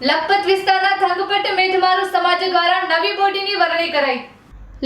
લખપત વિસ્તારના ધંગપટ મેધમારુ સમાજ દ્વારા નવી બોડીની વરણી કરાઈ.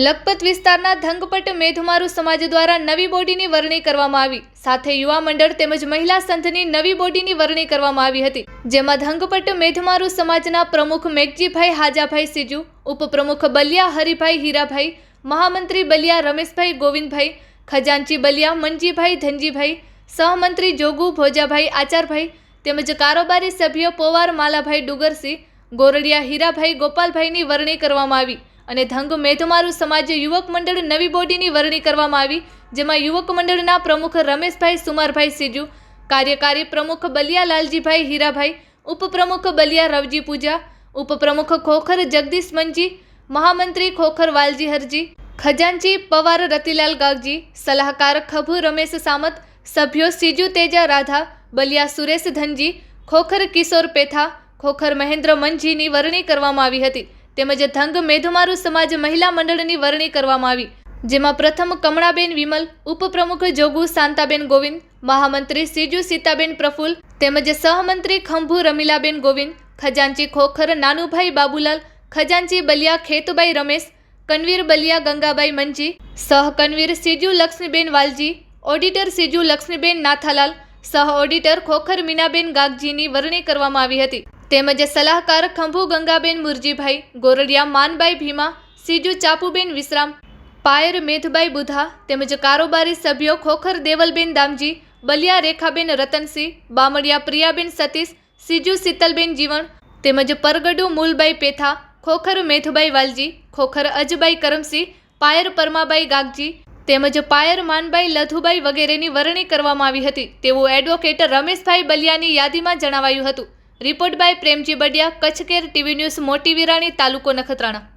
લખપત વિસ્તારના ધંગપટ મેધમારુ સમાજ દ્વારા નવી બોડીની વરણી કરવામાં આવી. સાથે યુવા મંડળ તેમજ મહિલા સંઘની નવી બોડીની વરણી કરવામાં આવી હતી. જેમાં ધંગપટ મેધમારુ સમાજના પ્રમુખ મેઘજીભાઈ હાજાભાઈ સિજુ, ઉપપ્રમુખ બલિયા હરિભાઈ હીરાભાઈ, મહામંત્રી બલિયા રમેશભાઈ ગોવિંદભાઈ, ખજાનચી બલિયા મનજીભાઈ ધનજીભાઈ, સહમંત્રી જોગુ ભોજાભાઈ આચારભાઈ તેમજ કારોબારી સભ્યો પોવાર માલાભાઈ ડુગરસિંહ, ગોરડિયા હીરાભાઈ ગોપાલભાઈની વરણી કરવામાં આવી અને ધંગ મેધમારું સમાજ યુવક મંડળ નવી બોડીની વરણી કરવામાં આવી, જેમાં યુવક મંડળના પ્રમુખ રમેશભાઈ સુમારભાઈ સીજુ, કાર્યકારી પ્રમુખ બલિયા લાલજીભાઈ હીરાભાઈ, ઉપપ્રમુખ બલિયા રવજી પૂજા, ઉપપ્રમુખ ખોખર જગદીશ મંજી, મહામંત્રી ખોખર વાલજી હરજી, ખજાનચી પવાર રતિલાલ ગાગજી, સલાહકાર ખભુ રમેશ સામત, સભ્યો સીજુ તેજા રાધા બલિયા સુરેશ ધનજી, ખોખર કિશોર પેથા, ખોખર મહેન્દ્ર મનજીની વરણી કરવામાં આવી હતી. તેમજ ધંગ મેઘમારુ સમાજ મહિલા મંડળની વરણી કરવામાં આવી. જેમાં પ્રથમ કમળાબેન વિમલ, ઉપપ્રમુખ જોગુ શાંતાબેન ગોવિંદ, મહામંત્રી સીજુ સીતાબેન પ્રફુલ, તેમજ સહમંત્રી ખંભુ રમીલાબેન ગોવિંદ, ખજાનચી ખોખર નાનુભાઈ બાબુલાલ, ખજાનચી બલિયા ખેતુભાઈ રમેશ, કનવીર બલિયા ગંગાબાઈ મંજી, સહ કનવીર સીજુ લક્ષ્મીબેન વાલજી, ઓડિટર સીજુ લક્ષ્મીબેન નાથાલાલ સહ ઓડિટર ખોખર મીનાબેન ગાગજીની વરણી કરવામાં આવી હતી. તેમજ સલાહકાર ખંભુ ગંગાબેન મુરજીભાઈ, ગોરડિયા માનબાઈ ભીમા, સીજુ ચાપુબેન વિશ્રામ, પાયર મેધબાઈ બુધા, તેમજ કારોબારી સભ્યો ખોખર દેવલબેન દામજી, બલિયા રેખાબેન રતનસિંહ, બામડિયા પ્રિયાબેન સતીશ, સીજુ શીતલબેન જીવણ, તેમજ પરગડુ મૂલબાઈ પેથા, ખોખર મેધબાઈ વાલજી, ખોખર અજબાઈ કરમસિંહ, પાયર પરમાબાઈ ગાગજી તેમજ પાયર માનબાઈ, લધુબાઈ વગેરેની વરણી કરવામાં આવી હતી. તેવું એડવોકેટ રમેશભાઈ બલિયાની યાદીમાં જણાવાયું હતું. Report by Premji Badiya Kutch care TV news, Moti Virani, તાલુકો નખત્રાણા.